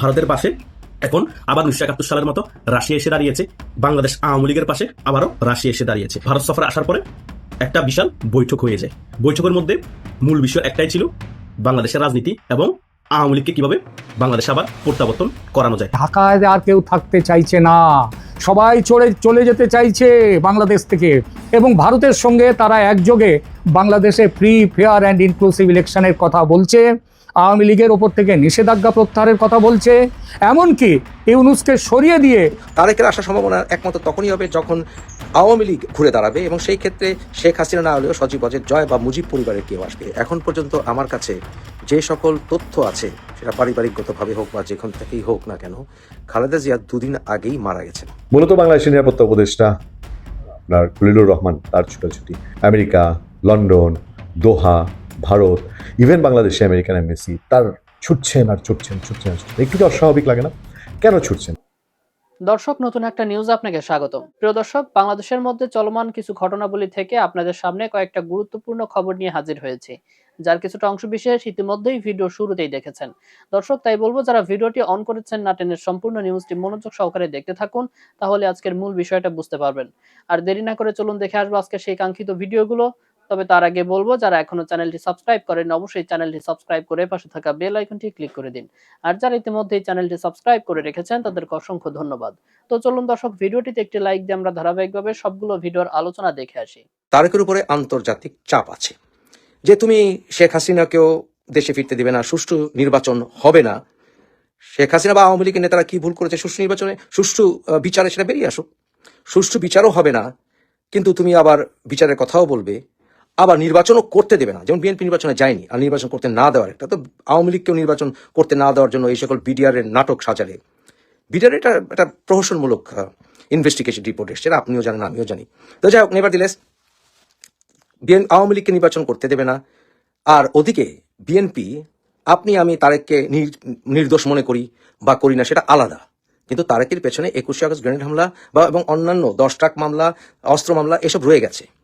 ভারতের পাশে। এখন আবার উনিশশো একাত্তর সালের মতো রাশিয়া এসে দাঁড়িয়েছে। বাংলাদেশ আওয়ামী লীগের পাশে আবারও রাশিয়া এসে দাঁড়িয়েছে। ভারত সফরে আসার পরে একটা বিশাল বৈঠক হয়ে যায়। বৈঠকের মধ্যে মূল বিষয় একটাই ছিল বাংলাদেশের রাজনীতি এবং আওয়ামী লীগকে কীভাবে বাংলাদেশে আবার প্রত্যাবর্তন করানো যায়। ঢাকায় আর কেউ থাকতে চাইছে না। সবাই চলে চলে যেতে চাইছে বাংলাদেশ থেকে। এবং ভারতের সঙ্গে তারা একযোগে বাংলাদেশে ফ্রি ফেয়ার অ্যান্ড ইনক্লুসিভ ইলেকশনের কথা বলছে। আওয়ামী লীগের ওপর থেকে নিষেধাজ্ঞা প্রত্যাহারের কথা বলছে। এমনকি ইউনুসকে সরিয়ে দিয়ে তারেকের আসার সম্ভাবনা একমাত্র তখনই হবে যখন আওয়ামী লীগ ঘুরে দাঁড়াবে এবং সেই ক্ষেত্রে শেখ হাসিনা না হলেও সজীব অজের জয় বা মুজিব পরিবারের কেউ আসবে। এখন পর্যন্ত আমার কাছে যে সকল তথ্য আছে সেটা পারিবারিকগতভাবে হোক বা যেখান থেকেই হোক না কেন খালেদা জিয়া দুদিন আগেই মারা গেছেন। মূলত বাংলাদেশের নিরাপত্তা উপদেষ্টা আপনার খলিলুর রহমান তার ছুটাছুটি। America London Doha Bharat even বাংলাদেশে আমেরিকান এমবেসি তার ছুটছেন আর ছুটছেন ছুটছেন। একটু কি অস্বাভাবিক লাগে না? কেন ছুটছেন? দর্শক, নতুন একটা নিউজ আপনাকে স্বাগতম। প্রিয় দর্শক, বাংলাদেশের মধ্যে চলমান কিছু ঘটনাবলী থেকে আপনাদের সামনে কয়েকটা গুরুত্বপূর্ণ খবর নিয়ে হাজির হয়েছে, যার কিছুটা অংশ বিশেষ ইতিমধ্যেই ভিডিও শুরুতেই দেখেছেন। দর্শক, তাই বলব, যারা ভিডিওটি অন করেছেন না টেনের সম্পূর্ণ নিউজটি মনোযোগ সহকারে দেখতে থাকুন, তাহলে আজকের মূল বিষয়টা বুঝতে পারবেন। আর দেরি না করে চলুন দেখে আসব আজকে সেই কাঙ্ক্ষিত ভিডিওগুলো তবে তার আগে বলব, যারা এখনও চ্যানেলটি সাবস্ক্রাইব করেন অবশ্যই চ্যানেলটি সাবস্ক্রাইব করে পাশে থাকা বেল আইকনটি ক্লিক করে দিন। আর যারা ইতিমধ্যে চ্যানেলটি সাবস্ক্রাইব করে রেখেছেন, তাদেরকে অসংখ্য ধন্যবাদ। তো চলুন দর্শক, ভিডিওটিতে একটি লাইক দিয়ে আমরা ধারাবাহিকভাবে সবগুলো ভিডিওর আলোচনা দেখে আসি। তারেকের উপরে আন্তর্জাতিক চাপ আছে। যে তুমি শেখ হাসিনাকেও দেশে ফিরতে দিবে না, সুষ্ঠু নির্বাচন হবে না, শেখ হাসিনা বা আওয়ামী লীগের নেতারা কি ভুল করেছে সুষ্ঠু নির্বাচনে? সুষ্ঠু বিচারে সেটা বেরিয়ে আসুক। সুষ্ঠু বিচারও হবে না, কিন্তু তুমি আবার বিচারের কথাও বলবে। আবার নির্বাচনও করতে দেবে না। যেমন বিএনপি নির্বাচনে যায়নি, আর নির্বাচন করতে না দেওয়ার একটা, তো আওয়ামী লীগকেও নির্বাচন করতে না দেওয়ার জন্য এই সকল বিডিআর এর নাটক সাজালে। বিডিআর এটা একটা প্রহসনমূলক ইনভেস্টিগেশন রিপোর্ট এসছে আপনিও জানেন, আমিও জানি। তো যাই হোক নেভার দিলেস বিএন, আওয়ামী লীগকে নির্বাচন করতে দেবে না। আর ওদিকে বিএনপি আপনি, আমি তারেককে নির- নির্দোষ মনে করি বা করি না, সেটা আলাদা। কিন্তু তারেকের পেছনে একুশে আগস্ট গ্রেনেড হামলা বা, এবং অন্যান্য দশ ট্রাক মামলা, অস্ত্র মামলা, এসব রয়ে গেছে।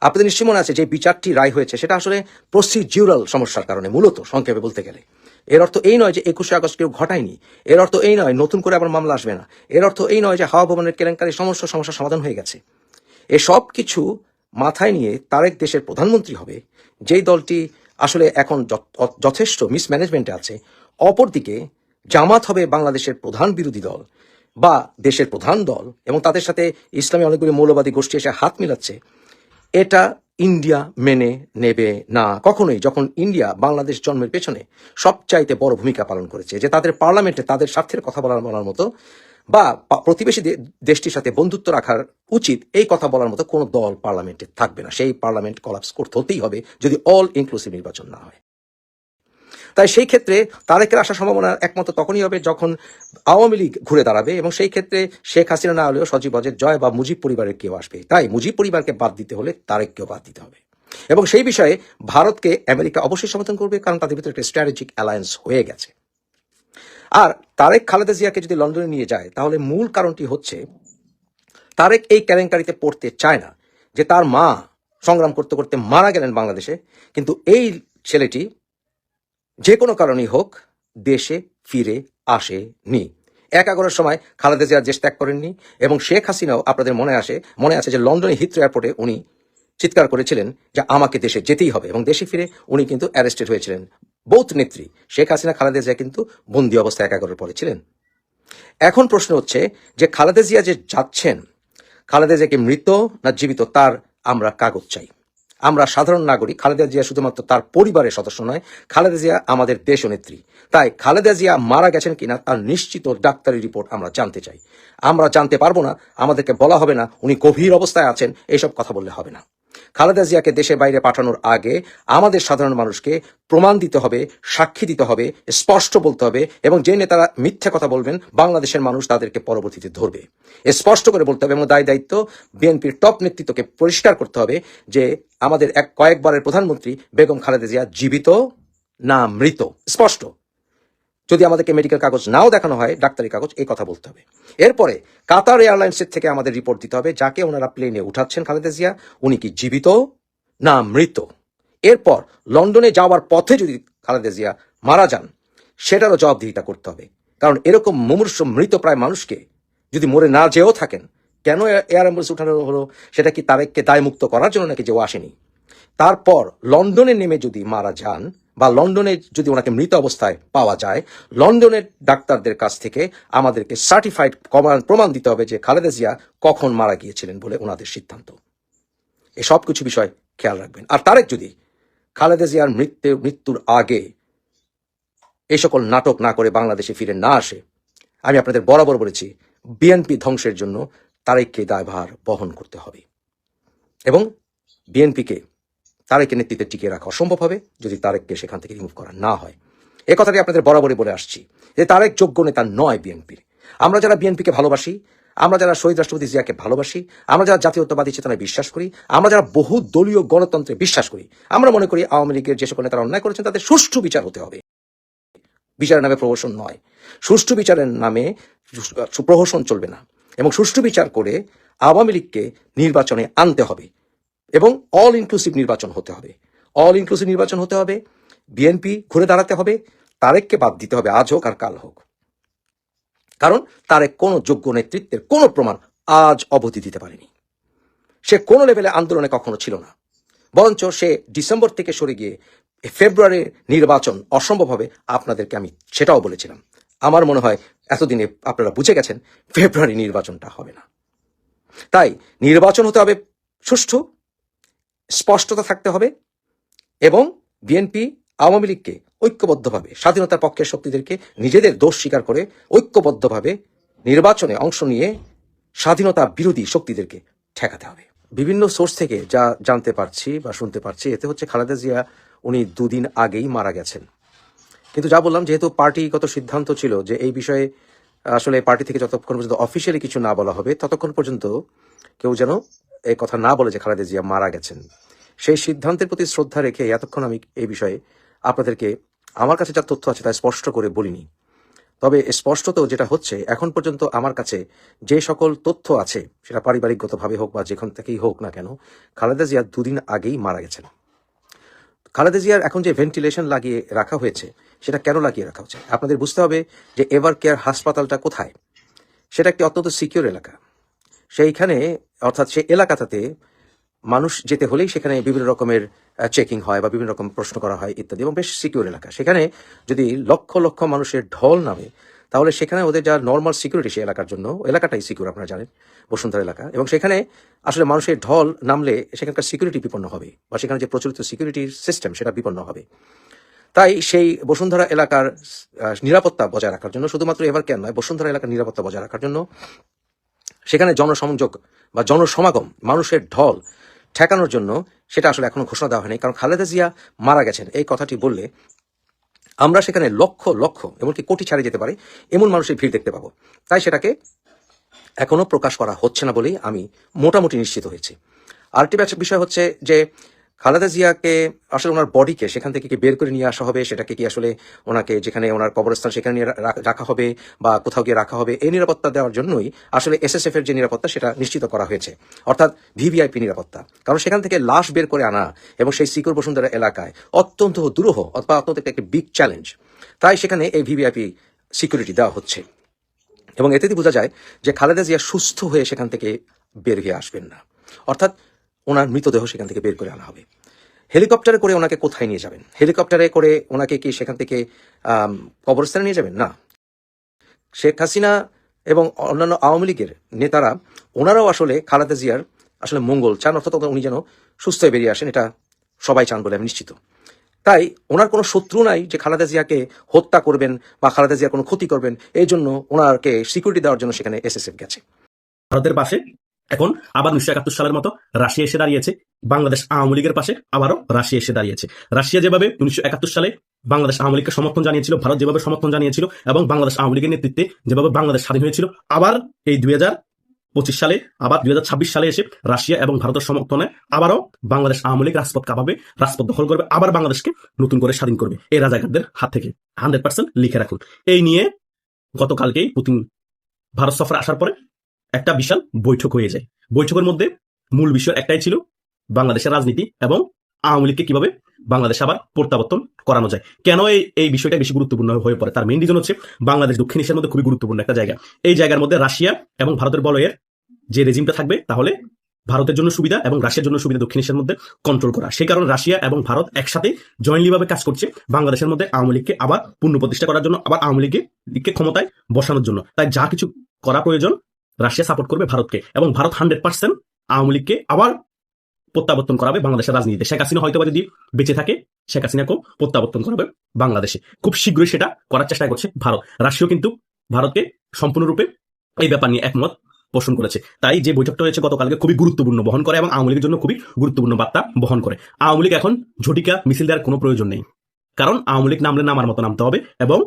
আপনাদের নিশ্চয় মনে আছে যে বিচারটি রায় হয়েছে, সেটা আসলে প্রসিডিউরাল সমস্যার কারণে, মূলত সংক্ষেপে বলতে গেলে। এর অর্থ এই নয় যে একুশে আগস্ট কেউ ঘটায়নি, এর অর্থ এই নয় নতুন করে আবার মামলা আসবে না, এর অর্থ এই নয় যে হাওয়া ভবনের কেলেঙ্কারি সমস্ত সমস্যার সমাধান হয়ে গেছে। এসব কিছু মাথায় নিয়ে তারেক দেশের প্রধানমন্ত্রী হবে, যেই দলটি আসলে এখন যথ- যথেষ্ট মিসম্যানেজমেন্টে আছে, অপরদিকে জামাত হবে বাংলাদেশের প্রধান বিরোধী দল বা দেশের প্রধান দল এবং তাদের সাথে ইসলামী অনেকগুলি মৌলবাদী গোষ্ঠী এসে হাত মিলাচ্ছে। এটা ইন্ডিয়া মেনে নেবে না। কখনোই যখন ইন্ডিয়া বাংলাদেশ জন্মের পেছনে সবচাইতে বড় ভূমিকা পালন করেছে, যে তাদের পার্লামেন্টে তাদের স্বার্থের কথা বলার বলার মতো বা প্রতিবেশী দেশটির সাথে বন্ধুত্ব রাখার উচিত, এই কথা বলার মতো কোনো দল পার্লামেন্টে থাকবে না। সেই পার্লামেন্ট কলাপস করতে হতেই হবে যদি অল ইনক্লুসিভ নির্বাচন না হয়। তাই সেই ক্ষেত্রে তারেকের আসার সম্ভাবনা একমাত্র তখনই হবে যখন আওয়ামী লীগ ঘুরে দাঁড়াবে এবং সেই ক্ষেত্রে শেখ হাসিনা না হলেও সজীব অজের জয় বা মুজিব পরিবারের কেউ আসবে। তাই মুজিব পরিবারকে বাদ দিতে হলে তারেককেও বাদ দিতে হবে। এবং সেই বিষয়ে ভারতকে আমেরিকা অবশ্যই সমর্থন করবে কারণ তাদের ভিতরে একটা স্ট্র্যাটেজিক অ্যালায়েন্স হয়ে গেছে। আর তারেক খালেদা জিয়াকে যদি লন্ডনে নিয়ে যায়, তাহলে মূল কারণটি হচ্ছে তারেক এই কেলেঙ্কারিতে পড়তে চায় না যে তার মা সংগ্রাম করতে করতে মারা গেলেন বাংলাদেশে, কিন্তু এই ছেলেটি যে কোনো কারণেই হোক, দেশে ফিরে আসেনি। একাগরের সময় খালেদা জিয়া দেশ ত্যাগ করেননি এবং শেখ হাসিনাও আপনাদের মনে আসে, মনে আছে যে লন্ডনে হিথ্রো এয়ারপোর্টে উনি চিৎকার করেছিলেন যে আমাকে দেশে যেতেই হবে এবং দেশে ফিরে উনি কিন্তু অ্যারেস্টেড হয়েছিলেন। বৌদ্ধ নেত্রী, শেখ হাসিনা, খালেদা জিয়া কিন্তু বন্দি অবস্থায় একাগরের পরে ছিলেন। এখন প্রশ্ন হচ্ছে যে খালেদা জিয়া যে যাচ্ছেন, খালেদা জিয়াকে মৃত না জীবিত তার আমরা কাগজ চাই। আমরা সাধারণ নাগরিক, খালেদা জিয়া শুধুমাত্র তার পরিবারের সদস্য নয়, খালেদা জিয়া আমাদের দেশ নেত্রী। তাই খালেদা জিয়া মারা গেছেন কিনা তার নিশ্চিত ডাক্তারি রিপোর্ট আমরা জানতে চাই। আমরা জানতে পারব না, আমাদেরকে বলা হবে না, উনি গভীর অবস্থায় আছেন এইসব কথা বললে হবে না। খালেদা জিয়াকে দেশের বাইরে পাঠানোর আগে আমাদের সাধারণ মানুষকে প্রমাণ দিতে হবে, সাক্ষী দিতে হবে, স্পষ্ট বলতে হবে এবং যে নেতারা মিথ্যা কথা বলবেন, বাংলাদেশের মানুষ তাদেরকে পরবর্তীতে ধরবে। স্পষ্ট করে বলতে হবে এবং দায় দায়িত্ব বিএনপির টপ নেতৃত্বকে পরিষ্কার করতে হবে যে আমাদের এক কয়েকবারের প্রধানমন্ত্রী বেগম খালেদা জিয়া জীবিত না মৃত। স্পষ্ট। যদি আমাদেরকে মেডিকেল কাগজ নাও দেখানো হয়, ডাক্তারি কাগজ, এই কথা বলতে হবে। এরপরে কাতার এয়ারলাইন্সের থেকে আমাদের রিপোর্ট দিতে হবে, যাকে ওনারা প্লেনে উঠাচ্ছেন খালেদা জিয়া, উনি কি জীবিত না মৃত? এরপর লন্ডনে যাওয়ার পথে যদি খালেদা জিয়া মারা যান, সেটারও জবাবদিহিতা করতে হবে। কারণ এরকম মুমূর্ষ মৃত প্রায় মানুষকে যদি মরে না যেও থাকেন, কেন এয়ার অ্যাম্বুলেন্স উঠানো হলো? সেটা কি তারেককে দায়মুক্ত করার জন্য নাকি যেও আসেনি? তারপর লন্ডনে নেমে যদি মারা যান বা লন্ডনে যদি ওনাকে মৃত অবস্থায় পাওয়া যায়, লন্ডনের ডাক্তারদের কাছ থেকে আমাদেরকে সার্টিফাইড প্রমাণ দিতে হবে যে খালেদা জিয়া কখন মারা গিয়েছিলেন বলে ওনাদের সিদ্ধান্ত। এ সব কিছু বিষয় খেয়াল রাখবেন। আর তারেক যদি খালেদা জিয়ার মৃত্যু মৃত্যুর আগে এই সকল নাটক না করে বাংলাদেশে ফিরে না আসে, আমি আপনাদের বরাবর বলেছি, বিএনপি ধ্বংসের জন্য তারেককে দায়ভার বহন করতে হবে। এবং বিএনপিকে তারেকের নেতৃত্বে টিকিয়ে রাখা অসম্ভব হবে যদি তারেককে সেখান থেকে রিমুভ করা না হয়। এ কথাটি আপনাদের বরাবরই বলে আসছি যে তারেক যোগ্য নেতা নয় বিএনপির। আমরা যারা বিএনপিকে ভালোবাসি, আমরা যারা শহীদ রাষ্ট্রপতি জিয়াকে ভালোবাসি, আমরা যারা জাতীয়তাবাদী চেতনায় বিশ্বাস করি, আমরা যারা বহু দলীয় গণতন্ত্রে বিশ্বাস করি, আমরা মনে করি আওয়ামী লীগের যে সকল নেতারা অন্যায় করেছেন তাদের সুষ্ঠু বিচার হতে হবে। বিচারের নামে প্রহসন নয়। সুষ্ঠু বিচারের নামে প্রহসন চলবে না এবং সুষ্ঠু বিচার করে আওয়ামী লীগকে নির্বাচনে আনতে হবে। এবং অল ইনক্লুসিভ নির্বাচন হতে হবে। অল ইনক্লুসিভ নির্বাচন হতে হবে বিএনপি ঘুরে দাঁড়াতে হবে, তারেককে বাদ দিতে হবে আজ হোক আর কাল হোক। কারণ তারেক কোনো যোগ্য নেতৃত্বের কোনো প্রমাণ আজ অবধি দিতে পারেনি। সে কোনো লেভেলে আন্দোলনে কখনো ছিল না। বরঞ্চ সে ডিসেম্বর থেকে সরে গিয়ে ফেব্রুয়ারির নির্বাচন অসম্ভব হবে আপনাদেরকে আমি সেটাও বলেছিলাম। আমার মনে হয় এতদিনে আপনারা বুঝে গেছেন, ফেব্রুয়ারি নির্বাচনটা হবে না। তাই নির্বাচন হতে হবে সুষ্ঠু স্পষ্টতা থাকতে হবে এবং বিএনপি আওয়ামী লীগকে ঐক্যবদ্ধভাবে, স্বাধীনতার পক্ষের শক্তিদেরকে নিজেদের দোষ স্বীকার করে ঐক্যবদ্ধভাবে নির্বাচনে অংশ নিয়ে স্বাধীনতা বিরোধী শক্তিদেরকে ঠেকাতে হবে। বিভিন্ন সোর্স থেকে যা জানতে পারছি বা শুনতে পারছি, এতে হচ্ছে খালেদা জিয়া উনি দুদিন আগেই মারা গেছেন। কিন্তু যা বললাম, যেহেতু পার্টিগত সিদ্ধান্ত ছিল যে এই বিষয়ে আসলে পার্টি থেকে যতক্ষণ পর্যন্ত অফিসিয়ালি কিছু না বলা হবে, ততক্ষণ পর্যন্ত কেউ যেন এই কথা না বলে যে খালেদা জিয়া মারা গেছেন, সেই সিদ্ধান্তের প্রতি শ্রদ্ধা রেখে এতক্ষণ আমি এই বিষয়ে আপনাদেরকে আমার কাছে যা তথ্য আছে তা স্পষ্ট করে বলিনি। তবে স্পষ্টত যেটা হচ্ছে, এখন পর্যন্ত আমার কাছে যে সকল তথ্য আছে, সেটা পারিবারিকগতভাবে হোক বা যেখান থেকেই হোক না কেন, খালেদা জিয়া দুদিন আগেই মারা গেছেন। খালেদা জিয়ার এখন যে ভেন্টিলেশন লাগিয়ে রাখা হয়েছে, সেটা কেন লাগিয়ে রাখা হচ্ছে আপনাদের বুঝতে হবে যে এভার কেয়ার হাসপাতালটা কোথায়? সেটা একটি অত্যন্ত সিকিউর এলাকা। সেইখানে, অর্থাৎ সে এলাকাটাতে মানুষ যেতে হলেই সেখানে বিভিন্ন রকমের চেকিং হয় বা বিভিন্ন রকম প্রশ্ন করা হয় ইত্যাদি এবং বেশ সিকিউর এলাকা। সেখানে যদি লক্ষ লক্ষ মানুষের ঢল নামে, তাহলে সেখানে ওদের যা নর্মাল সিকিউরিটি সেই এলাকার জন্য, এলাকাটাই সিকিউর আপনারা জানেন, বসুন্ধরা এলাকা। এবং সেখানে আসলে মানুষের ঢল নামলে সেখানকার সিকিউরিটি বিপন্ন হবে বা সেখানে যে প্রচলিত সিকিউরিটি সিস্টেম সেটা বিপন্ন হবে। তাই সেই বসুন্ধরা এলাকার নিরাপত্তা বজায় রাখার জন্য, শুধুমাত্র এবার কেন নয়, বসুন্ধরা এলাকার নিরাপত্তা বজায় রাখার জন্য সেখানে জনসংযোগ বা জনসমাগম, মানুষের ঢল ঠেকানোর জন্য সেটা আসলে এখনও ঘোষণা দেওয়া হয়নি। কারণ খালেদা জিয়া মারা গেছেন, এই কথাটি বললে আমরা সেখানে লক্ষ লক্ষ, এমনকি কোটি ছাড়িয়ে যেতে পারে, এমন মানুষের ভিড় দেখতে পাবো। তাই সেটাকে এখনও প্রকাশ করা হচ্ছে না বলেই আমি মোটামুটি নিশ্চিত হয়েছি। আরেকটি বিষয় হচ্ছে যে খালেদা জিয়াকে আসলে ওনার বডিকে সেখান থেকে কি বের করে নিয়ে আসা হবে? সেটাকে কি আসলে ওনাকে যেখানে ওনার কবরস্থান সেখানে রাখা হবে বা কোথাও গিয়ে রাখা হবে? এই নিরাপত্তা দেওয়ার জন্যই আসলে এসএসএফ এর যে নিরাপত্তা, সেটা নিশ্চিত করা হয়েছে। অর্থাৎ ভিভিআইপি নিরাপত্তা। কারণ সেখান থেকে লাশ বের করে আনা এবং সেই সিকিউর বসুন্ধরা এলাকায় অত্যন্ত দুরূহ অথবা অত্যন্ত একটি বিগ চ্যালেঞ্জ তাই সেখানে এই ভিভিআইপি সিকিউরিটি দেওয়া হচ্ছে। এবং এতে বোঝা যায় যে খালেদা জিয়া সুস্থ হয়ে সেখান থেকে বের হয়ে আসবেন না। অর্থাৎ ওনার মৃতদেহ সেখান থেকে বের করে আনা হবে। হেলিকপ্টারে করে ওনাকে কোথায় নিয়ে যাবেন? হেলিকপ্টারে করে ওনাকে কি সেখান থেকে কবরস্থানে নিয়ে যাবেন? না। শেখ হাসিনা এবং অন্যান্য আওয়ামী লীগের নেতারা, ওনারাও আসলে খালেদা জিয়ার আসলে মঙ্গল চান, অর্থাৎ উনি যেন সুস্থ হয়ে বেরিয়ে আসেন, এটা সবাই চান বলে আমি নিশ্চিত। তাই ওনার কোনো শত্রু নাই যে খালেদা জিয়াকে হত্যা করবেন বা খালেদা জিয়ার কোনো ক্ষতি করবেন, এই জন্য ওনারকে সিকিউরিটি দেওয়ার জন্য সেখানে এসএসএফ গেছে। ভারতের পাশে এখন আবার উনিশশো একাত্তর সালের মতো রাশিয়া এসে দাঁড়িয়েছে, বাংলাদেশ আওয়ামী লীগের পাশে আবারও রাশিয়া এসে দাঁড়িয়েছে। রাশিয়া যেভাবে উনিশশো একাত্তর সালে বাংলাদেশ আওয়ামী লীগকে সমর্থন জানিয়েছিল, ভারত যেভাবে সমর্থন জানিয়েছিল এবং বাংলাদেশ আওয়ামী লীগের নেতৃত্বে যেভাবে বাংলাদেশ স্বাধীন হয়েছিল, আবার এই দুই পঁচিশ সালে, আবার দুই সালে এসে রাশিয়া এবং ভারতের সমর্থনে আবারও বাংলাদেশ আওয়ামী লীগ রাজপথ কাঁপাবে, রাজপথ দখল করবে, আবার বাংলাদেশকে নতুন করে স্বাধীন করবে। এই রাজাকারদের হাত থেকে হান্ড্রেড পার্সেন্ট লিখে রাখুন। এই নিয়ে গতকালকেই পুতিন ভারত সফরে আসার পরে একটা বিশাল বৈঠক হয়ে যায়। বৈঠকের মধ্যে মূল বিষয় একটাই ছিল বাংলাদেশের রাজনীতি এবং আওয়ামী লীগকে কীভাবে বাংলাদেশে আবার প্রত্যাবর্তন করানো যায়। কেন এই বিষয়টা বেশি গুরুত্বপূর্ণ হয়ে পড়ে? তার মেইন রিজন হচ্ছে বাংলাদেশ দক্ষিণ এশিয়ার মধ্যে খুবই গুরুত্বপূর্ণ একটা জায়গা। এই জায়গার মধ্যে রাশিয়া এবং ভারতের বলয়ের যে রেজিমটা থাকবে, তাহলে ভারতের জন্য সুবিধা এবং রাশিয়ার জন্য সুবিধা দক্ষিণ এশিয়ার মধ্যে কন্ট্রোল করা। সেই কারণে রাশিয়া এবং ভারত একসাথে জয়েন্টলি ভাবে কাজ করছে বাংলাদেশের মধ্যে আওয়ামী লীগকে আবার পুনঃপ্রতিষ্ঠা করার জন্য, আবার আওয়ামী লীগকে ক্ষমতায় বসানোর জন্য। তাই যা কিছু করা প্রয়োজন রাশিয়া সাপোর্ট করবে ভারতকে এবং ভারত হান্ড্রেড পার্সেন্ট আওয়ামী লীগকে আবার প্রত্যাবর্তন করাবে বাংলাদেশের রাজনীতিতে। শেখ হাসিনা হয়তো যদি বেঁচে থাকে, শেখ হাসিনাকেও প্রত্যাবর্তন করাবে বাংলাদেশে। খুব শীঘ্রই সেটা করার চেষ্টা করছে ভারত। রাশিয়াও কিন্তু ভারতকে সম্পূর্ণরূপে এই ব্যাপার নিয়ে একমত পোষণ করেছে। তাই যে বৈঠকটা হয়েছে গতকালকে খুবই গুরুত্বপূর্ণ বহন করে এবং আওয়ামী লীগের জন্য খুবই গুরুত্বপূর্ণ বার্তা বহন করে। আওয়ামী লীগ এখন ঝটিকা মিছিল দেওয়ার কোনো প্রয়োজন নেই। কারণ আওয়ামী লীগ নামলে নামার মতো নামতে হবে এবং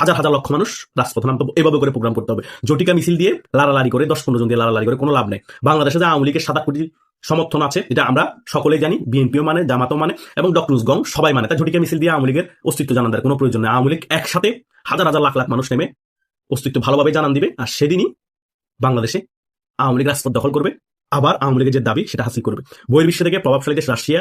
হাজার হাজার লক্ষ মানুষ রাজপথ নামতে এভাবে করে প্রোগ্রাম করতে হবে। জটিকা মিছিল দিয়ে লাড়ালাড়ি করে, দশ পনেরো জন দিয়ে লাড়ালাড়ি করে কোনো লাভ নেই। বাংলাদেশে যে আওয়ামী লীগের সাত আট কোটি সমর্থন আছে, এটা আমরা সকলেই জানি, বিএনপিও মানে জামাতও মানে এবং ডক্টর গং সবাই মানে। তাই ঝটিকা মিছিল দিয়ে আওয়ামী লীগের অস্তিত্ব জানান দেওয়ার কোনো প্রয়োজন নেই। আওয়ামী লীগ একসাথে হাজার হাজার লাখ লাখ মানুষ নেমে অস্তিত্ব ভালোভাবে জানান দিবে, আর সেদিনই বাংলাদেশে আওয়ামী লীগ রাজপথ দখল করবে। আবার আওয়ামী লীগের যে দাবি, সেটা হাসিল করবে। বহির্বিশ্ব থেকে প্রভাবশালী দেশ রাশিয়া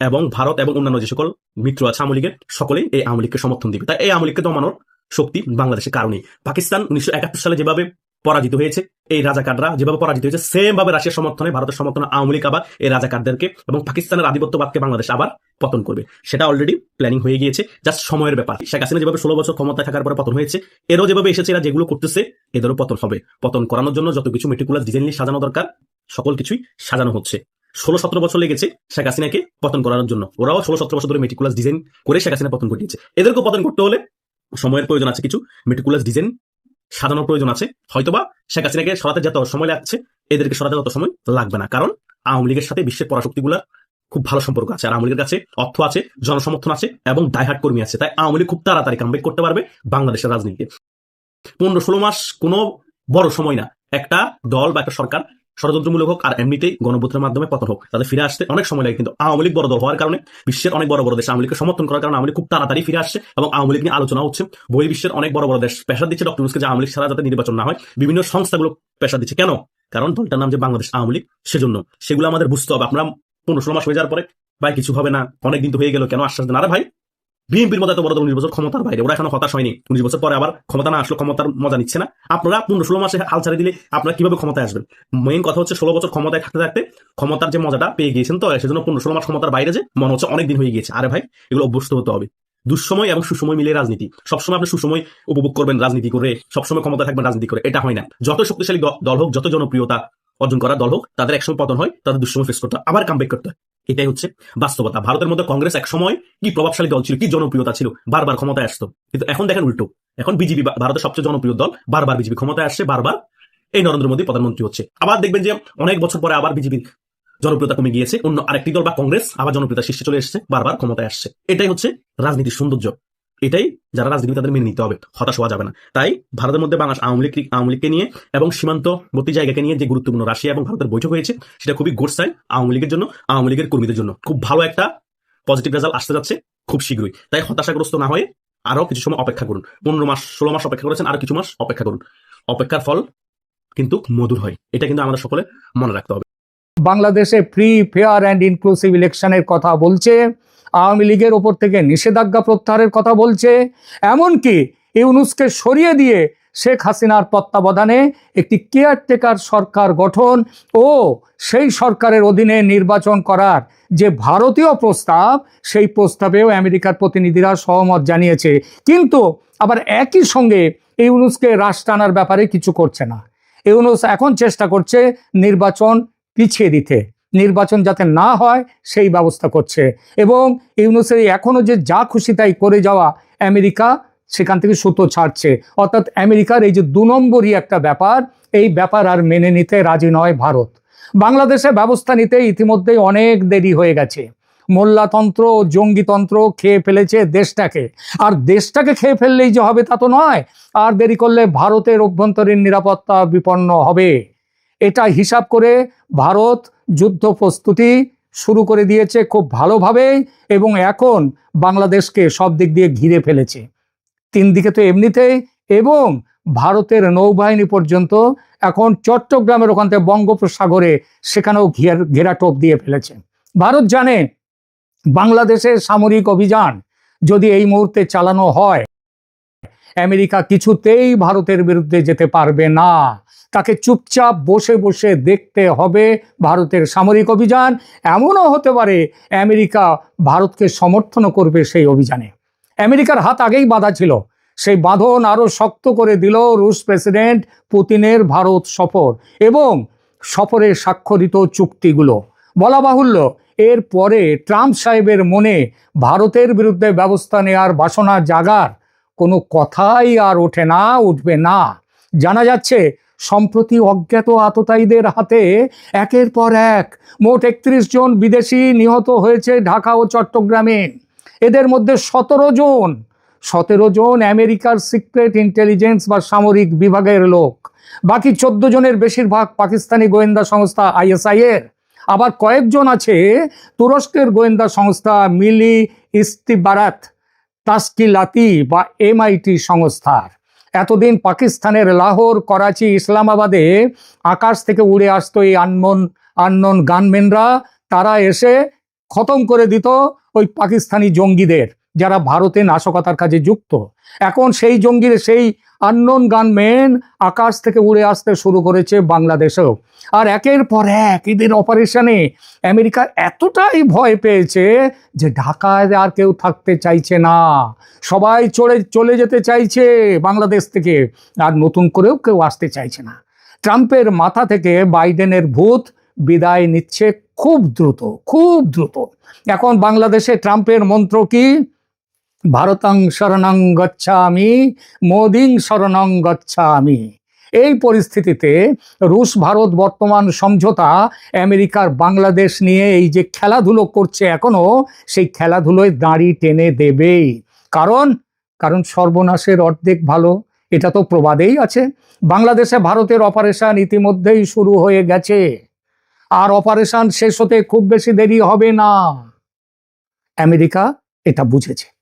এবং ভারত এবং অন্যান্য যে সকল মিত্র আছে আওয়ামী লীগের, সকলেই এই আওয়ামী লীগকে সমর্থন দিবে। তাই এই আওয়ামী লীগকে দমানোর শক্তি বাংলাদেশের কারণে পাকিস্তান উনিশশো একাত্তর সালে যেভাবে পরাজিত হয়েছে, এই রাজাকাররা যেভাবে পরাজিত হয়েছে সেম ভাবে রাশিয়ার সমর্থনে, ভারতের সমর্থনে আওয়ামী লীগ আবার এই রাজাকারদেরকে এবং পাকিস্তানের আধিপত্যবাদকে বাংলাদেশ আবার পতন করবে। সেটা অলরেডি প্ল্যানিং হয়ে গিয়েছে জাস্ট সময়ের ব্যাপার। শেখ হাসিনা যেভাবে ষোলো বছর ক্ষমতায় থাকার পরে পতন হয়েছে, এরও যেভাবে এসেছে, এরা যেগুলো করতেছে, এদেরও পতন হবে। পতন করানোর জন্য যত কিছু মেটিকুলাস ডিজাইনলি সাজানো দরকার, সকল কিছুই সাজানো হচ্ছে। ষোলো সতেরো বছর লেগেছে শেখ হাসিনাকে পতন করার জন্য। ওরাও ষোলো সতেরো বছর ধরে মেটিকুলাস ডিজাইন করে শেখ হাসিনা পতন ঘটিয়েছে। এদেরকেও পতন করতে হলে সময়ের প্রয়োজন আছে কিছু মেটিকুলাস ডিজাইন সাজানোর প্রয়োজন আছে। হয়তোবা শেখ হাসিনাকে সরাতে যত সময় লাগছে, এদেরকে সরাতে তত সময় লাগবে না। কারণ আওয়ামী লীগের সাথে বিশ্বের পরাশক্তিগুলা খুব ভালো সম্পর্ক আছে। আর আওয়ামী লীগের কাছে অর্থ আছে, জনসমর্থন আছে এবং ডাইহার্ট কর্মী আছে। তাই আওয়ামী লীগ খুব তাড়াতাড়ি কামব্যাক করতে পারবে বাংলাদেশের রাজনীতিতে। পনেরো ষোলো মাস কোনো বড় সময় না। একটা দল বা একটা সরকার ষড়যন্ত্রমূলক হোক আর এমনিতেই গণভোটের মাধ্যমে পতন হোক তাদের ফিরে আসতে অনেক সময় লাগে। কিন্তু আওয়ামী লীগ বড় দল হওয়ার কারণে, বিশ্বের অনেক বড় বড় দেশ আওয়ামী লীগকে সমর্থন করার কারণে আওয়ামী খুব তাড়াতাড়ি ফিরে আসছে এবং আওয়ামী লীগ নিয়ে আলোচনা হচ্ছে। বই বিশ্বের অনেক বড় বড় দেশ পেশা দিচ্ছে, ডক্টর ইউনুসকে যে আওয়ামী লীগ ছাড়া যাতে নির্বাচন না হয়, বিভিন্ন সংস্থাগুলো পেশা দিচ্ছে। কেন? কারণ দলটার নাম যে বাংলাদেশ আওয়ামী লীগ, সেজন্য। সেগুলো আমাদের বুঝতে হবে। আপনারা পনেরো ষোলো মাস হয়ে যাওয়ার পরে, ভাই, কিছু হবে না। অনেক দিন তো হয়ে গেল, কেন আশ্বাস দেন? আরে ভাই বিএনপির মধ্যে এত বড় দল উনিশ বছর ক্ষমতার বাইরে, ওরা এখনও হতাশ হয়নি। উনিশ বছর পরে আবার ক্ষমতা না আসলে ক্ষমতার মজা নিচ্ছে না। আপনারা পনেরো ষোলো মাসে হাল ছাড়ে দিলে আপনারা কীভাবে ক্ষমতায় আসবেন? মেইন কথা হচ্ছে ষোলো বছর ক্ষমতায় থাকতে থাকতে ক্ষমতার যে মজাটা পেয়ে গিয়েছেন তো, সেজন্য পনেরো ষোলো মাস ক্ষমতার বাইরে যে মনে হচ্ছে অনেক দিন হয়ে গিয়েছে। আরে ভাই, এগুলো অভ্যস্ত হতে হবে। দুঃসময় এবং সুসময় মিলে রাজনীতি। সবসময় আপনি সুসময় উপভোগ করবেন রাজনীতি করে, সবসময় ক্ষমতা থাকবেন রাজনীতি করে, এটা হয় না। যত শক্তিশালী দল হোক, যত জনপ্রিয়তা অর্জন করা দল হোক, তাদের একসময় পতন হয়, তাদের দুঃসময় ফেস করতে আবার কামব্যাক করতে এটাই হচ্ছে বাস্তবতা। ভারতের মধ্যে কংগ্রেস এক সময় কি প্রভাবশালী দল ছিল, কি জনপ্রিয়তা ছিল, বারবার ক্ষমতায় আসতো। কিন্তু এখন দেখেন উল্টো। এখন বিজেপি ভারতের সবচেয়ে জনপ্রিয় দল বারবার বিজেপি ক্ষমতায় আসছে, বারবার এই নরেন্দ্র মোদী প্রধানমন্ত্রী হচ্ছে। আবার দেখবেন যে অনেক বছর পরে আবার বিজেপির জনপ্রিয়তা কমে গিয়েছে, অন্য আরেকটি দল বা কংগ্রেস আবার জনপ্রিয়তা শীর্ষে চলে এসেছে, বারবার ক্ষমতায় আসছে। এটাই হচ্ছে রাজনীতির সৌন্দর্য। এটাই যারা রাজনীতি তাদের মেনে নিতে হবে, হতাশ হওয়া যাবে না। তাই ভারতের মধ্যে বাংলাদেশ আওয়ামী লীগ, আওয়ামী লীগকে নিয়ে এবং সীমান্তবর্তী জায়গাকে নিয়ে যে গুরুত্বপূর্ণ রাশিয়া এবং ভারতের বৈঠক হয়েছে, সেটা খুবই গুড আওয়ামী লীগের জন্য, আওয়ামী লীগের কর্মীদের জন্য। খুব ভালো একটা পজিটিভ রেজাল্ট আসতে যাচ্ছে খুব শীঘ্রই। তাই হতাশাগ্রস্ত না হয়ে আরও কিছু সময় অপেক্ষা করুন। পনেরো মাস, ষোলো মাস অপেক্ষা করেছেন আরও কিছু মাস অপেক্ষা করুন। অপেক্ষার ফল কিন্তু মধুর হয়। এটা কিন্তু আমাদের সকলে মনে রাখতে হবে। বাংলাদেশে ফ্রি ফেয়ার অ্যান্ড ইনক্লুসিভ ইলেকশনের কথা বলছে। আওয়ামী লীগের ওপর থেকে নিষেধাজ্ঞা প্রত্যাহারের কথা বলছে, এমনকি ইউনুসকে সরিয়ে দিয়ে শেখ হাসিনার তত্ত্বাবধানে একটি কেয়ারটেকার সরকার গঠন ও সেই সরকারের অধীনে নির্বাচন করার যে ভারতীয় প্রস্তাব, সেই প্রস্তাবেও আমেরিকার প্রতিনিধিরা সহমত জানিয়েছে। কিন্তু আবার একই সঙ্গে ইউনুসকে রাশ টানার ব্যাপারে কিছু করছে না। ইউনুস এখন চেষ্টা করছে নির্বাচন পিছিয়ে দিতে। নির্বাচন যাতে না হয়, সেই ব্যবস্থা করছে। এবং ইউনুসের এখনও যে যা খুশি তাই করে যাওয়া আমেরিকা, সেখান থেকে সুতো ছাড়ছে। অর্থাৎ আমেরিকার এই যে দু নম্বরই একটা ব্যাপার, এই ব্যাপার আর মেনে নিতে রাজি নয় ভারত। বাংলাদেশে ব্যবস্থা নিতে ইতিমধ্যেই অনেক দেরি হয়ে গেছে। মোল্লাতন্ত্র, জঙ্গিতন্ত্র খেয়ে ফেলেছে দেশটাকে। আর দেশটাকে খেয়ে ফেললেই যে হবে তা তো নয়। আর দেরি করলে ভারতের অভ্যন্তরীণ নিরাপত্তা বিপন্ন হবে। এটা হিসাব করে ভারত যুদ্ধ প্রস্তুতি শুরু করে দিয়েছে খুব ভালোভাবে এবং এখন বাংলাদেশকে সব দিক দিয়ে ঘিরে ফেলেছে। তিন দিকে তো এমনিতেই এবং ভারতের নৌবাহিনী পর্যন্ত এখন চট্টগ্রামের ওখান থেকে বঙ্গোপসাগরে সেখানেও ঘের টোপ দিয়ে ফেলেছে। ভারত জানে বাংলাদেশের সামরিক অভিযান যদি এই মুহূর্তে চালানো হয় আমেরিকা কিছুতেই ভারতের বিরুদ্ধে যেতে পারবে না। তাকে চুপচাপ বসে বসে দেখতে হবে ভারতের সামরিক অভিযান। এমনও হতে পারে আমেরিকা ভারতকে সমর্থন করবে সেই অভিযানে। আমেরিকার হাত আগেই বাঁধা ছিল। সেই বাঁধন আরও শক্ত করে দিল রুশ প্রেসিডেন্ট পুতিনের ভারত সফর এবং সফরে স্বাক্ষরিত চুক্তিগুলো। বলা বাহুল্য এর পরে ট্রাম্প সাহেবের মনে ভারতের বিরুদ্ধে ব্যবস্থা নেওয়ার বাসনা জাগার কোনো কথাই আর ওঠে না, উঠবে না। জানা যাচ্ছে, সম্প্রতি অজ্ঞাত আততায়ীদের হাতে একের পর এক মোট একত্রিশ জন বিদেশি নিহত হয়েছে ঢাকা ও চট্টগ্রামে। এদের মধ্যে সতেরো জন সতেরো জন আমেরিকার সিক্রেট ইন্টেলিজেন্স বা সামরিক বিভাগের লোক। বাকি চোদ্দ জনের বেশিরভাগ পাকিস্তানি গোয়েন্দা সংস্থা আইএসআই এর। আবার কয়েকজন আছে তুরস্কের গোয়েন্দা সংস্থা মিলি ইস্তিবারাত। তাস্কিলাতি বা এমআইটি সংস্থার। এতদিন পাকিস্তানের লাহোর, করাচি, ইসলামাবাদে আকাশ থেকে উড়ে আসতো এই আনমন, আননন গানম্যানরা তারা এসে খতম করে দিত ওই পাকিস্তানি জঙ্গিদের, যারা ভারতে নাশকতার কাজে যুক্ত। এখন সেই জঙ্গির সেই আননোন গানম্যান আকাশ থেকে উড়ে আসতে শুরু করেছে বাংলাদেশেও। আর একের পর এক এদের অপারেশনে আমেরিকা এতটাই ভয় পেয়েছে যে ঢাকায় আর কেউ থাকতে চাইছে না। সবাই চলে চলে যেতে চাইছে বাংলাদেশ থেকে, আর নতুন করেও কেউ আসতে চাইছে না। ট্রাম্পের মাথা থেকে বাইডেনের ভূত বিদায় নিচ্ছে খুব দ্রুত খুব দ্রুত। এখন বাংলাদেশে ট্রাম্পের মন্ত্র কি? ভারতং শরণং গচ্ছামি মোদিং শরণং গচ্ছামি এই পরিস্থিতিতে রুশ, ভারত বর্তমান সমঝোতা, আমেরিকার বাংলাদেশ নিয়ে এই যে খেলাধুলো করছে এখনও, সেই খেলাধুলোয় দাঁড়ি টেনে দেবেই। কারণ কারণ সর্বনাশের অর্ধেক ভালো, এটা তো প্রবাদেই আছে। বাংলাদেশে ভারতের অপারেশন ইতিমধ্যেই শুরু হয়ে গেছে। আর অপারেশন শেষ হতে খুব বেশি দেরি হবে না। আমেরিকা এটা বুঝেছে।